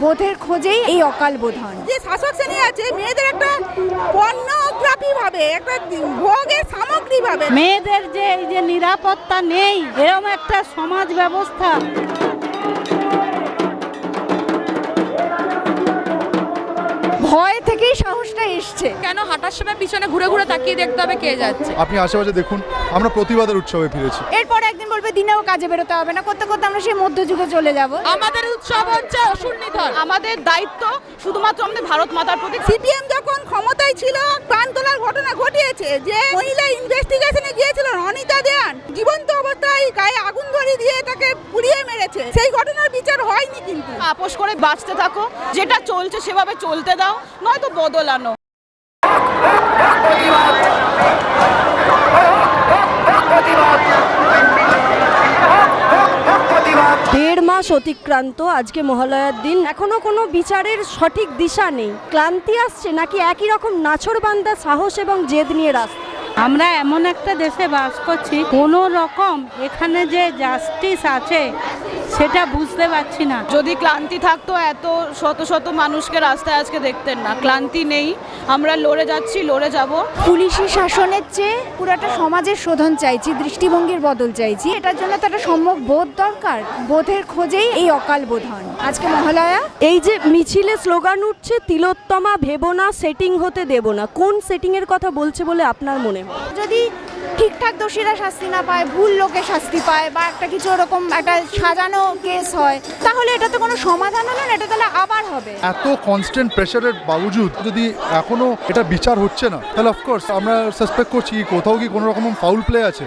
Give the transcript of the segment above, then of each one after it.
বোধের খোঁজেই এই অকাল বোধন যে শাসক শ্রেণি আছে মেয়েদের একটা পর্নোগ্রাফি ভাবে একটা ভোগের সামগ্রী ভাবে মেয়েদের যে এই যে নিরাপত্তা নেই এরকম একটা সমাজ ব্যবস্থা এসছে। কেন হাঁটার সময় পিছনে ঘুরে ঘুরে তাকিয়ে দেখতে হবে কে যাচ্ছে? আপনি আশেপাশে দেখুন আমরা প্রতিবাদের উৎসবে ফিরেছি। এরপর একদিন বলবে দিনেও কাজে বেরোতে হবে না করতে করতে আমরা সেই মধ্যযুগে চলে যাব। আমাদের উৎসব হচ্ছে অসুর নিধন আমাদের দায়িত্ব শুধুমাত্র আমাদের ভারত মাতার প্রতি। সিপিএম যখন ক্ষমতায় ছিল প্রাণ তোলার ঘটনা ঘটিয়েছে যে মহিলা ইনভেস্টিগেশনে গিয়েছিল অনিতা দেয়ান জীবন্ত অবস্থায় গায়ে আগুন ধরিয়ে দিয়ে তাকে পুড়িয়ে মেরেছে। সেই ঘটনার বিচার হয়নি কিন্তু। আপোষ করে বাঁচতে থাকো যেটা চলছে সেভাবে চলতে দাও নয়তো বদল আনো দেড় মাস অতিক্রান্ত। আজকে মহালয়ার দিন। এখনও কোনো বিচারের সঠিক দিশা নেই। ক্লান্তি আসছে নাকি একই রকম নাছরবান্দা সাহস এবং জেদ নিয়ে রাস্তা আমরা এমন একটা দেশে বাস করছি, কোনো রকম এখানে যে জাস্টিস আছে সেটা বুঝতে পারছি না। যদি ক্লান্তি থাকতো এত শত শত মানুষকে রাস্তায় আজকে দেখতেন না। ক্লান্তি নেই। আমরা লড়ে যাচ্ছি লড়ে যাব। পুলিশি শাসনের চেয়ে পুরো একটা সমাজের শোধন চাইছি দৃষ্টিভঙ্গির বদল চাইছি। এটার জন্য তো একটা সম্যক বোধ দরকার। বোধের খোঁজেই এই অকাল বোধন আজকে মহালয়া। এই যে মিছিলে স্লোগান উঠছে তিলোত্তমা ভেবো না সেটিং হতে দেব না। কোন সেটিং এর কথা বলছে বলে আপনার মনে হয়? যদি ঠিকঠাক দোষীরা শাস্তি না পায় ভুল লোকে শাস্তি পায় বা একটা কিছু ওরকম একটা সাজানো কেস হয়, তাহলে এটা তো কোনো সমাধান হলো না? এটা তাহলে আবার হবে। এত কনস্ট্যান্ট প্রেসারের বাবজুদ, যদি এখনও এটা বিচার হচ্ছে না, তাহলে অফকোর্স আমরা সাসপেক্ট করছি কোথাও কি কোনো রকম ফাউল প্লে আছে।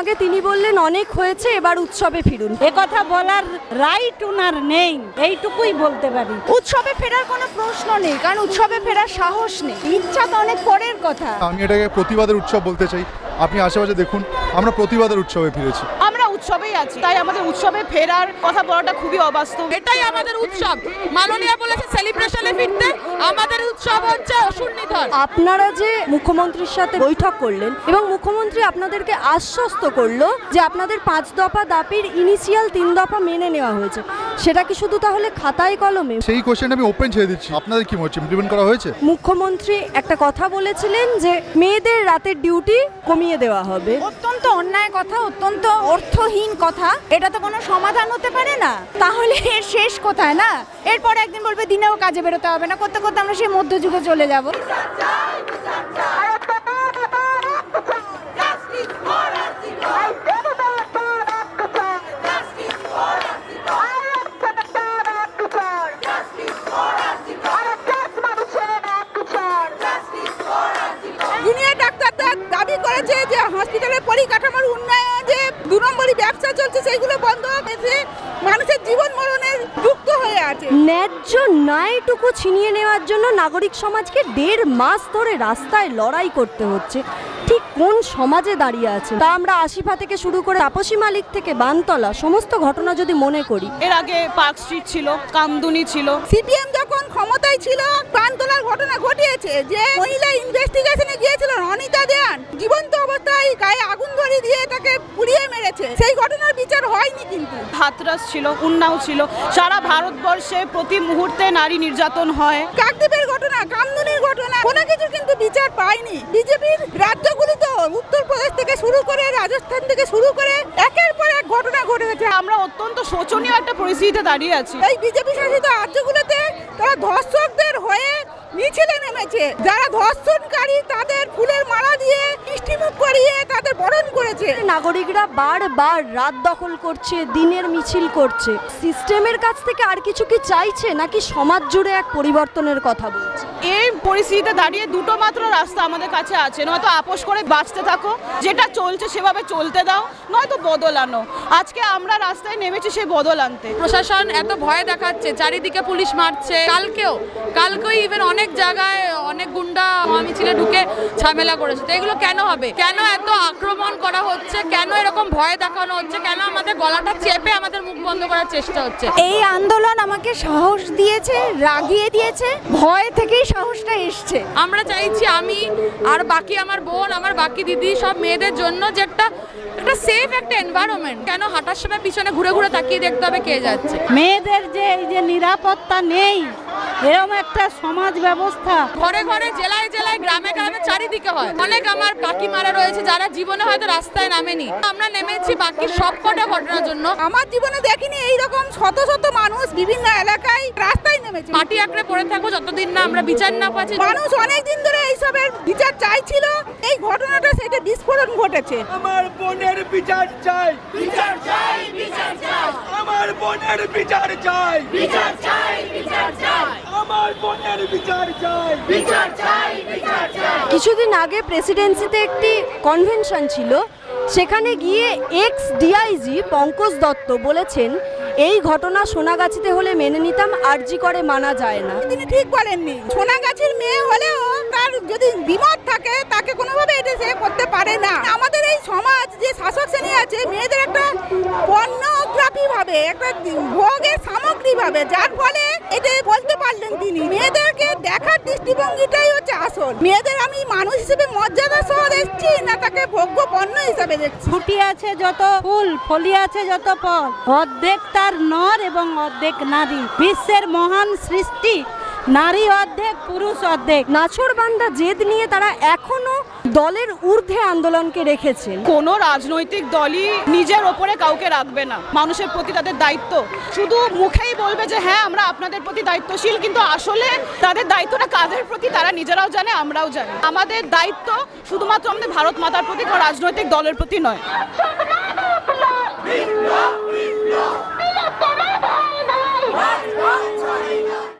আগে তিনি বললেন অনেক হয়েছে এবার উৎসবে ফিরুন। এ কথা বলার রাইট ওনার নেই এইটুকুই বলতে পারি। উৎসবে ফেরার কোনো প্রশ্ন নেই কারণ উৎসবে ফেরার সাহস নেই। ইচ্ছা তো অনেক পরের কথা। আমি এটাকে প্রতিবাদের উৎসব বলতে চাই। আপনি আশেপাশে দেখুন আমরা প্রতিবাদের উৎসবে ফিরেছি। আমরা উৎসবেই আছি তাই আমাদের উৎসবে ফেরার কথা বলাটা খুবই অবাস্তব। এটাই আমাদের উৎসব। মাননীয় বলেছে সেলিব্রেশনে ফিরতে আমাদের উৎসব হচ্ছে আপনারা যে মুখ্যমন্ত্রীর সাথে বৈঠক করলেন এবং মুখ্যমন্ত্রী আপনাদেরকে আশ্বস্ত করল যে আপনাদের পাঁচ দফা দাপির ইনিশিয়াল তিন দফা মেনে নেওয়া হয়েছে সেটা কি শুধু তাহলে খাতায় কলমে? সেই কোশ্চেন আমি ওপেন ছেড়ে দিচ্ছি। আপনাদের কি মনে হচ্ছে ইমপ্লিমেন্ট করা হয়েছে? মুখ্যমন্ত্রী একটা কথা বলেছিলেন যে মেয়েদের রাতের ডিউটি কমিয়ে দেওয়া হবে। অত্যন্ত অন্যায় কথা অত্যন্ত অর্থহীন কথা। এটা তো কোনো সমাধান হতে পারে না। তাহলে এর শেষ কোথায় না? এরপর একদিন বলবে দিনেও কাজে বেরোতে হবে না। করতে করতে আমরা সেই মধ্যযুগে চলে যাব। ডাক্তাররা দাবি করেছে যে হসপিটালের পরিকাঠামোর উন্নয়ন যে দু নম্বরই ব্যবসা চলছে, সেইগুলো বন্ধ হয়েছে মানুষের জীবন হয়ে আছে। ন্যায্য ন্যায়টুকু ছিনিয়ে নেওয়ার জন্য নাগরিক সমাজকে দেড় মাস ধরে রাস্তায় লড়াই করতে হচ্ছে। ঠিক কোন সমাজে দাঁড়িয়ে আছে? তা আমরা আশিফা থেকে শুরু করে তাপসী মালিক থেকে বানতলা সমস্ত ঘটনা যদি মনে করি। এর আগে পার্ক স্ট্রিট ছিল কামদুনি ছিল। সিপিএম যখন ক্ষমতায় ছিল প্রাণ তোলার ঘটনা ঘটিয়েছে যে মহিলা ইনভেস্টিগেশনে গিয়েছিল অনিতা দেয়ান জীবন্ত অবস্থায় গায়ে আগুন ধরিয়ে দিয়ে তাকে পুড়িয়ে মেরেছে সেই ঘটনার বিচার হয়নি কিন্তু হাতরাস ছিল উন্নাও ছিল। সারা ভারতবর্ষে প্রতি মুহূর্তে নারী নির্যাতন হয়। কাকদ্বীপের ঘটনা কামদুনির ঘটনা কোনো কিছু কিন্তু বিচার পায়নি। বিজেপির রাজ্যগুলি তো উত্তরপ্রদেশ থেকে শুরু করে রাজস্থান থেকে শুরু করে একের পর এক ঘটনা ঘটেছে আমরা অত্যন্ত শোচনীয় একটা পরিস্থিতিতে দাঁড়িয়ে আছি। এই বিজেপি শাসিত রাজ্যগুলোতে তারা ধর্ষকদের হয়ে মিছিলে নেমেছে। যারা ধর্ষণকারী তাদের ফুলের মালা দিয়ে মিষ্টিমুখ করিয়ে তাদের বরণ করেছে। নাগরিকরা বারবার রাত দখল করছে দিনের মিছিল করছে। সিস্টেমের কাছ থেকে আর কিছু কি চাইছে নাকি সমাজ জুড়ে এক পরিবর্তনের কথা বলছে? এই পরিস্থিতিতে দাঁড়িয়ে দুটো মাত্র রাস্তা আমাদের কাছে আছে। নয়তো আপোষ করে বাঁচতে থাকো। যেটা চলছে সেভাবে চলতে দাও নয়তো বদল আনো। আজকে আমরা রাস্তায় নেমেছি সেই বদল আনতে। প্রশাসন এত ভয় দেখাচ্ছে চারিদিকে পুলিশ মারছে। কালকেও কালকেও ইভেন অনেক জায়গায় অনেক গুন্ডা মিছিলে ঢুকে ঝামেলা করেছে। তো এগুলো কেন হবে? কেন এত আক্রমণ করা হচ্ছে? কেন এরকম ভয় দেখানো হচ্ছে? কেন আমাদের গলাটা চেপে আমাদের মুখ বন্ধ করার চেষ্টা হচ্ছে? এই আন্দোলন আমাকে সাহস দিয়েছে রাগিয়ে দিয়েছে। ভয় থেকেই সাহসটা এসছে। আমরা চাইছি আমি আর বাকি আমার বোন, আমার বাকি দিদি সব মেয়েদের জন্য যে একটা একটা সেফ একটা এনভায়রনমেন্ট কেন হাঁটার সময় পিছনে ঘুরে ঘুরে তাকিয়ে দেখতে হবে কে যাচ্ছে? মেয়েদের যে এই যে নিরাপত্তা নেই এরকম একটা সমাজ ব্যবস্থা। ঘরে ঘরে জেলায় জেলায় গ্রামে গ্রামে চারিদিকে হয়। অনেক আমার কাকিমারা রয়েছে যারা জীবনে হয়তো রাস্তায় নামেনি। আমরা নেমেছি বাকি সব কটা ঘটনার জন্য। আমার জীবনে দেখিনি এইরকম শত শত মানুষ বিভিন্ন এলাকায় রাস্তায় নেমেছে। মাটি আঁকড়ে পড়ে থাকব যতদিন না আমরা বিচার না পাচ্ছি। মানুষ অনেক দিন ধরে এইসবের বিচার চাইছিল। এই ঘটনাটা সেটা বিস্ফোরণ ঘটেছে। আমার বোনের বিচার চাই। বিচার চাই বিচার চাই। আমার বোনের বিচার চাই। বিচার চাই বিচার চাই। আমার বোনের বিচার চাই। বিচার চাই বিচার চাই। কিছুদিন আগে প্রেসিডেন্সিতে একটি কনভেনশন ছিল সেখানে গিয়ে এক্স ডিআইজি পঙ্কজ দত্ত বলেছেন এই ঘটনা সোনাগাছিতে হলে মেনে নিতাম আরজি করে মানা যায় না। তিনি ঠিক বলেননি। সোনাগাছির মেয়ে হলেও তার যদি বিমত থাকে তাকে কোনোভাবে এটা সে করতে পারে না। সমাজ যে শাসক শ্রেণি আছে, মেয়েদের একটা পর্নোগ্রাফি ভাবে, একটা ভোগের সামগ্রী ভাবে, যার ফলে এটা বলতে পারলেন তিনি, মেয়েদেরকে দেখার দৃষ্টিভঙ্গিটাই হচ্ছে আসল। মেয়েদের আমি মানুষ হিসেবে মর্যাদা সহ দেখছি, না তাকে ভোগ্য পণ্য হিসাবে দেখছি? ফুটি আছে যত ফুল, ফলি আছে যত ফল, অর্ধেক তার নর এবং অর্ধেক নারী। বিশ্বের মহান সৃষ্টি নারী অর্ধেক পুরুষ অর্ধেক নাছোড়বান্দা জেদ নিয়ে তারা এখনও দলের ঊর্ধ্বে আন্দোলনকে রেখেছেন কোনো রাজনৈতিক দলই নিজের ওপরে কাউকে রাখবে না মানুষের প্রতি তাদের দায়িত্ব শুধু মুখেই বলবে যে হ্যাঁ আমরা আপনাদের প্রতি দায়িত্বশীল কিন্তু আসলে তাদের দায়িত্বটা কাজের প্রতি তারা নিজেরাও জানে আমরাও জানি আমাদের দায়িত্ব শুধুমাত্র আমাদের ভারত মাতার প্রতি কোনো রাজনৈতিক দলের প্রতি নয়